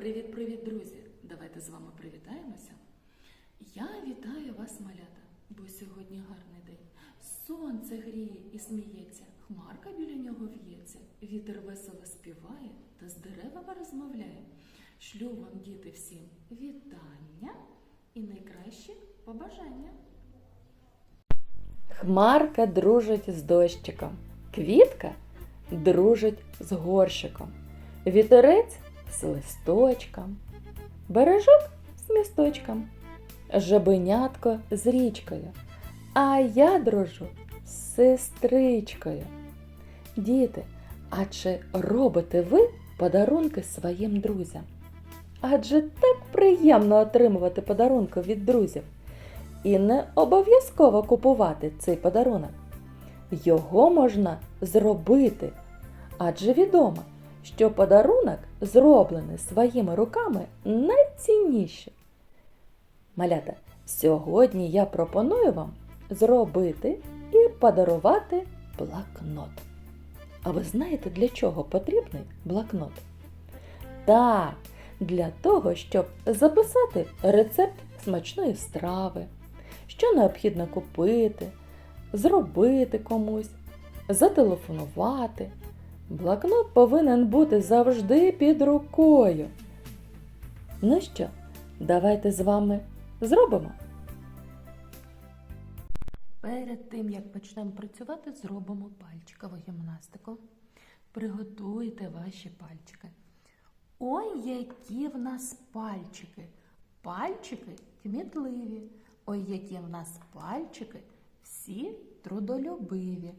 Привіт-привіт, друзі! Давайте з вами привітаємося. Я вітаю вас, малята, бо сьогодні гарний день. Сонце гріє і сміється, хмарка біля нього в'ється, вітер весело співає та з деревами розмовляє. Шлю вам, діти, всім вітання і найкращі побажання. Хмарка дружить з дощиком, квітка дружить з горщиком, вітерець з листочком, бережок з місточком, жабенятко з річкою, а я дружу з сестричкою. Діти, а чи робите ви подарунки своїм друзям? Адже так приємно отримувати подарунки від друзів. І не обов'язково купувати цей подарунок. Його можна зробити, адже відомо, що подарунок, зроблений своїми руками, найцінніший. Малята, сьогодні я пропоную вам зробити і подарувати блокнот. А ви знаєте, для чого потрібний блокнот? Так, для того, щоб записати рецепт смачної страви, що необхідно купити, зробити комусь, зателефонувати. Блокнот повинен бути завжди під рукою. Ну що, давайте з вами зробимо. Перед тим, як почнемо працювати, зробимо пальчикову гімнастику. Приготуйте ваші пальчики. Ой, які в нас пальчики! Пальчики кмітливі. Ой, які в нас пальчики всі трудолюбиві.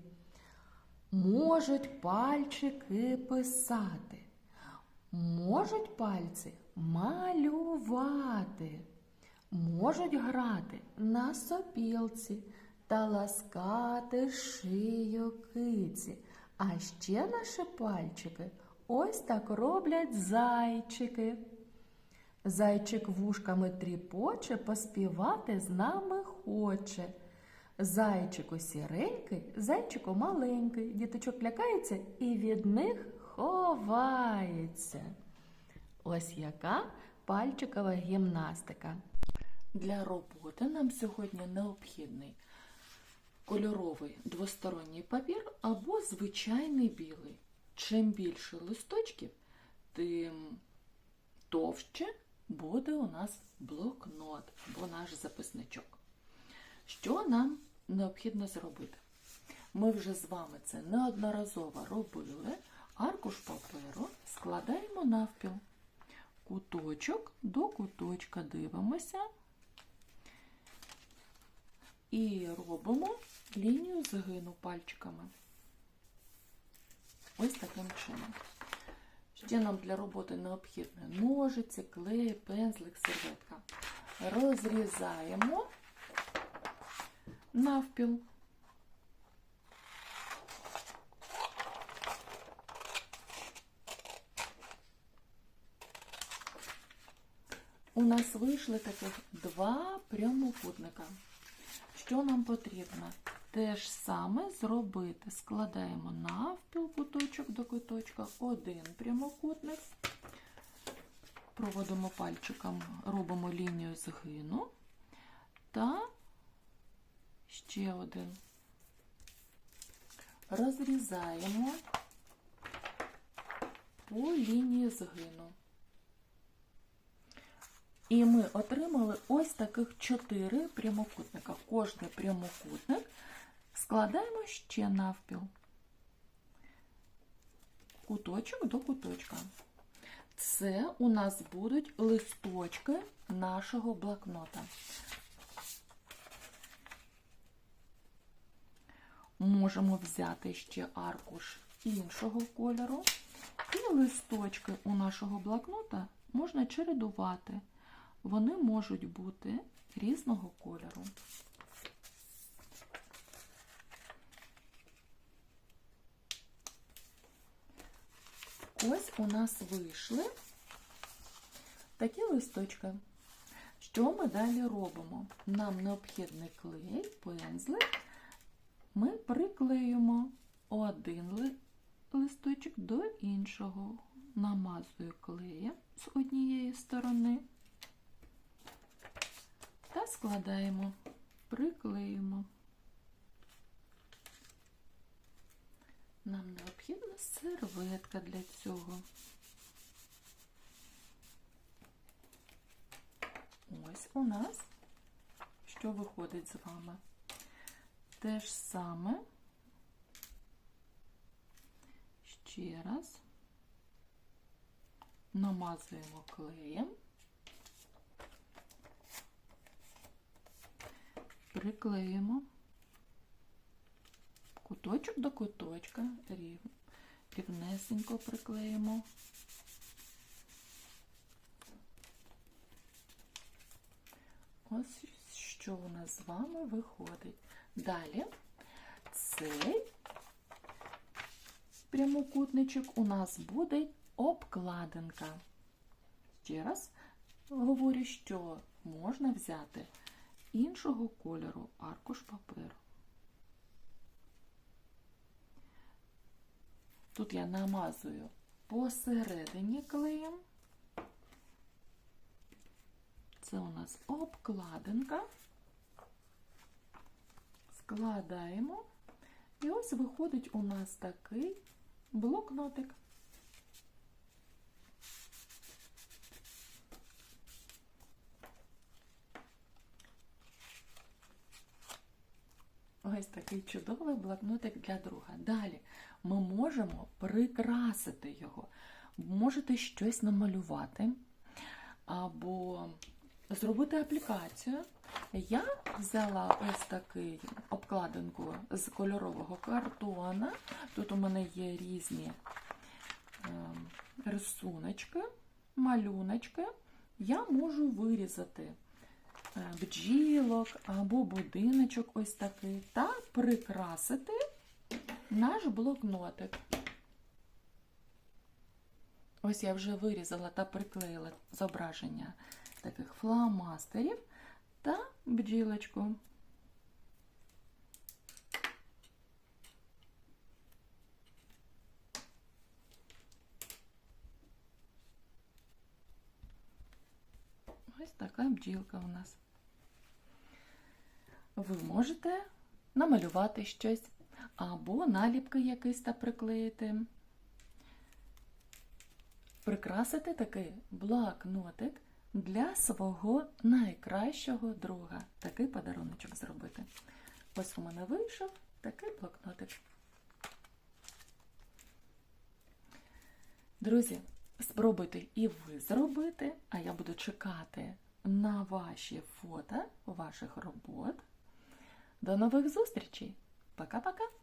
Можуть пальчики писати, можуть пальці малювати, можуть грати на сопілці та ласкати шию киці. А ще наші пальчики ось так роблять зайчики. Зайчик вушками тріпоче, поспівати з нами хоче. Зайчику сіренький, зайчику маленький, діточок лякається і від них ховається. Ось яка пальчикова гімнастика. Для роботи нам сьогодні необхідний кольоровий двосторонній папір або звичайний білий. Чим більше листочків, тим товще буде у нас блокнот або наш записничок. Що нам необхідно зробити? Ми вже з вами це неодноразово робили. Аркуш паперу складаємо навпіл. Куточок до куточка дивимося і робимо лінію згину пальчиками. Ось таким чином. Ще нам для роботи необхідні ножиці, клей, пензлик, серветка. Розрізаємо навпіл. У нас вийшли таких два прямокутника. Що нам потрібно? Те ж саме зробити. Складаємо навпіл куточок до куточка, один прямокутник. Проводимо пальчиком, робимо лінію згину та ще один. Розрізаємо по лінії згину. І ми отримали ось таких чотири прямокутника. Кожний прямокутник складаємо ще навпіл. Куточок до куточка. Це у нас будуть листочки нашого блокнота. Можемо взяти ще аркуш іншого кольору. І листочки у нашого блокнота можна чередувати. Вони можуть бути різного кольору. Ось у нас вийшли такі листочки. Що ми далі робимо? Нам необхідний клей, пензлик. Ми приклеюємо один ли- листочок до іншого намазую клеєм з однієї сторони та складаємо, приклеїмо. Нам необхідна серветка для цього. Ось у нас що виходить з вами. Те ж саме. Ще раз намазуємо клеєм, приклеїмо куточок до куточка, рів, рівнесенько приклеїмо. Ось що у нас з вами виходить. Далі цей прямокутничок у нас буде обкладинка. Ще раз говорю, що можна взяти іншого кольору аркуш паперу. Тут я намазую посередині клеєм. Це у нас обкладинка. Складаємо. І ось виходить у нас такий блокнотик. Ось такий чудовий блокнотик для друга. Далі ми можемо прикрасити його. Можете щось намалювати або зробити аплікацію. Я взяла ось такий обкладинку з кольорового картона. Тут у мене є різні е, рисуночки, малюночки. Я можу вирізати е, бджілок або будиночок ось такий та прикрасити наш блокнотик. Ось я вже вирізала та приклеїла зображення таких фломастерів та бджілочку. Ось така бджілка у нас. Ви можете намалювати щось або наліпки якісь та приклеїти. Прикрасити такий блокнотик для свого найкращого друга. Такий подаруночок зробити. Ось у мене вийшов такий блокнотик. Друзі, спробуйте і ви зробити, а я буду чекати на ваші фото ваших робот. До нових зустрічей! Пока-пока!